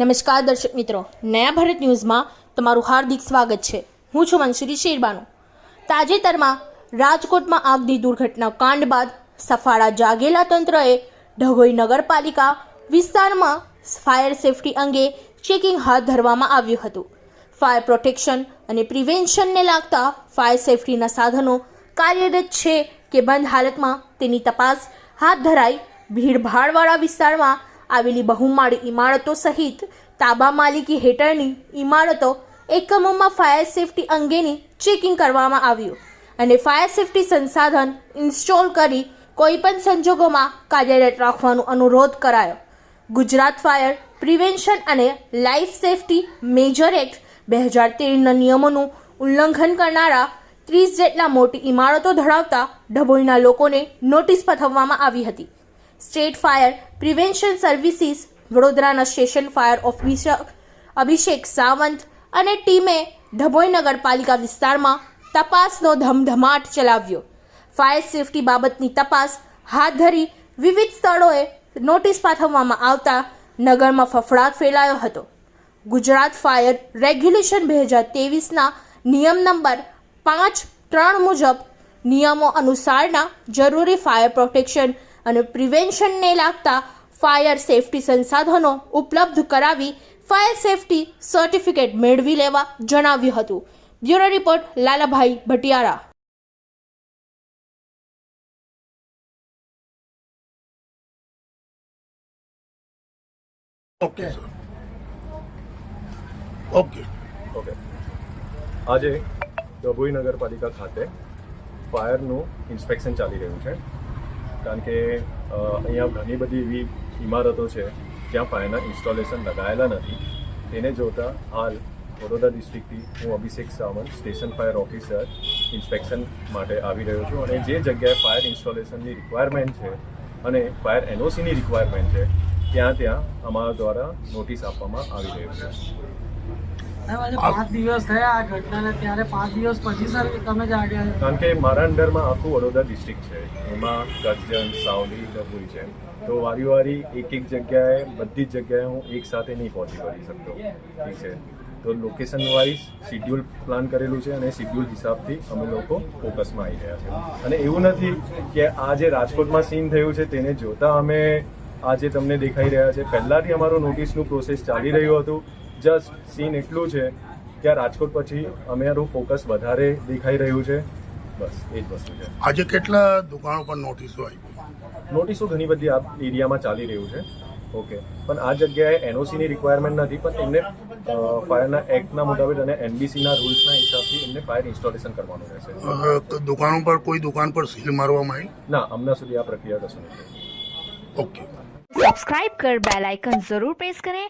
નમસ્કાર દર્શક મિત્રો. નયા ભારત ન્યૂઝમાં તમારું હાર્દિક સ્વાગત છે. હું છું મનસુરી શેરબાનુ. તાજેતરમાં રાજકોટમાં આગની દુર્ઘટના કાંડ બાદ સફાળા જાગેલા તંત્રએ ઢગોઈ નગરપાલિકા વિસ્તારમાં ફાયર સેફટી અંગે ચેકિંગ હાથ ધરવામાં આવ્યું હતું. ફાયર પ્રોટેક્શન અને પ્રિવેન્શનને લાગતા ફાયર સેફટીના સાધનો કાર્યરત છે કે બંધ હાલતમાં તેની તપાસ હાથ ધરાઈ ભીડભાડવાળા વિસ્તારમાં આવેલી બહુમાળી ઇમારતો સહિત તાબા માલિકી હેઠળની ઇમારતો એકમોમાં ફાયર સેફટી અંગેની ચેકિંગ કરવામાં આવ્યું અને ફાયર સેફટી સંસાધન ઇન્સ્ટોલ કરી કોઈપણ સંજોગોમાં કાર્યરત રાખવાનો અનુરોધ કરાયો. ગુજરાત ફાયર પ્રિવેન્શન અને લાઈફ સેફટી મેજર એક્ટ બે હજાર તેરના નિયમોનું ઉલ્લંઘન કરનારા ત્રીસ જેટલા મોટી ઇમારતો ધરાવતા ડભોઈના લોકોને નોટિસ પઠવવામાં આવી હતી. સ્ટેટ ફાયર પ્રિવેન્શન સર્વિસીસ વડોદરાના station fire officer Abhishek Sawant અને ટીમે ધભોઈ નગરપાલિકા વિસ્તારમાં તપાસનો ધમધમાટ ચલાવ્યો. ફાયર સેફટી બાબતની તપાસ હાથ ધરી વિવિધ સ્થળોએ નોટિસ પાઠવવામાં આવતા નગરમાં ફફડાટ ફેલાયો હતો. ગુજરાત ફાયર રેગ્યુલેશન બે હજાર તેવીસના નિયમ નંબર પાંચ ત્રણ મુજબ નિયમો અનુસારના જરૂરી ફાયર પ્રોટેક્શન અને પ્રિવેન્શનને લાગતા ફાયર સેફટી સંસાધનો ઉપલબ્ધ કરાવી ફાયર સેફટી સર્ટિફિકેટ મેળવી લેવા જણાવ્યું હતું. Bureau report Lalabhai Bhatiyara. Okay okay. Okay. આજે ડભોઈ નગરપાલિકા ખાતે ફાયરનું ઇન્સ્પેક્શન ચાલી રહ્યું છે. કારણ કે અહીંયા ઘણી બધી એવી ઇમારતો છે જ્યાં ફાયરના ઇન્સ્ટોલેશન લગાયેલા નથી. તેને જોતા હાલ વડોદરા ડિસ્ટ્રિક્ટથી હું Abhishek Sawant station fire officer inspection માટે આવી રહ્યો છું અને જે જગ્યાએ ફાયર ઇન્સ્ટોલેશનની રિક્વાયરમેન્ટ છે અને ફાયર એનઓસીની રિક્વાયરમેન્ટ છે ત્યાં ત્યાં અમારા દ્વારા નોટિસ આપવામાં આવી રહ્યું છે. કારણ કે મારા અંડરમાં આખું વડોદરા ડિસ્ટ્રિક્ટ છે. એમાં કરજણ સાવલી ડભોઈ છે. તો વારી એક એક જગ્યાએ, બધી જ જગ્યાએ હું એક નહીં પહોંચી શકતો. ઠીક છે? તો લોકેશન વાઇઝ શિડ્યુલ પ્લાન કરેલું છે અને શિડ્યુલ હિસાબથી અમે લોકો ફોકસમાં આવી રહ્યા છે. અને એવું નથી કે આ જે રાજકોટમાં સીન થયું છે, તેને જોતા અમે આજે તમને દેખાઈ રહ્યા છે, પહેલાંથી અમારું નોટિસનું પ્રોસેસ ચાલી રહ્યું હતું. જસ્ટ સીન એટલું છે કે આ રાજકોટ પછી અમારું ફોકસ વધારે દેખાઈ રહ્યું છે બસ એ જ વસ્તુ છે આજે કેટલા દુકાનો પર નોટિસો આવી નોટિસો ઘણી બધી આ એરિયામાં ચાલી રહ્યું છે ઓકે પણ આ જગ્યાએ એનઓસીની રિક્વાયરમેન્ટ નથી પણ એમને અ, ફાયરના એક્ટના મુતાબિક અને એનબીસીના રૂલ્સના હિસાબથી એમને ફાયર ઇન્સ્ટોલેશન કરવાનું રહેશે અ, તો દુકાનો પર કોઈ દુકાન પર સીલ મારવામાં આવી ના હમણાં સુધી આ પ્રક્રિયા કશું નથી ઓકે सब्सक्राइब कर बेल आइकन जरूर प्रेस करें